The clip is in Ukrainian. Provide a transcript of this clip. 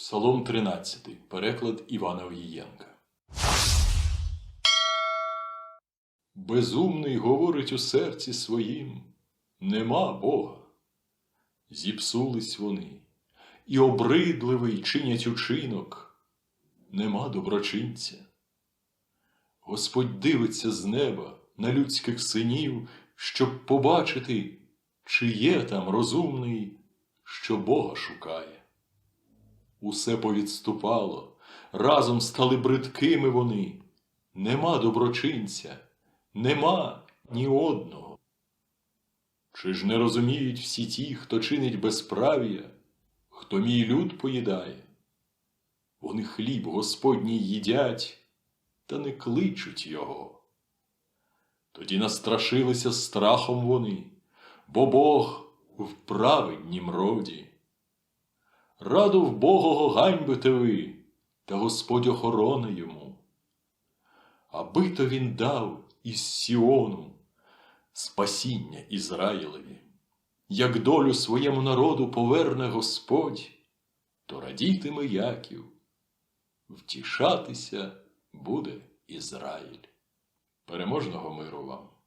Псалом 13, переклад Івана Огієнка. Безумний говорить у серці своїм, нема Бога. Зіпсулись вони, і обридливий чинять учинок, нема доброчинця. Господь дивиться з неба на людських синів, щоб побачити, чи є там розумний, що Бога шукає. Усе повідступало, разом стали бридкими вони. Нема доброчинця, нема ні одного. Чи ж не розуміють всі ті, хто чинить безправ'я, хто мій люд поїдає? Вони хліб Господній їдять, та не кличуть його. Тоді настрашилися страхом вони, бо Бог в праведнім роді. Раду в Богого ганьбите ви, та Господь охорона йому. Аби то він дав із Сіону спасіння Ізраїлеві, як долю своєму народу поверне Господь, то радітиме Яків, втішатися буде Ізраїль. Переможного миру вам!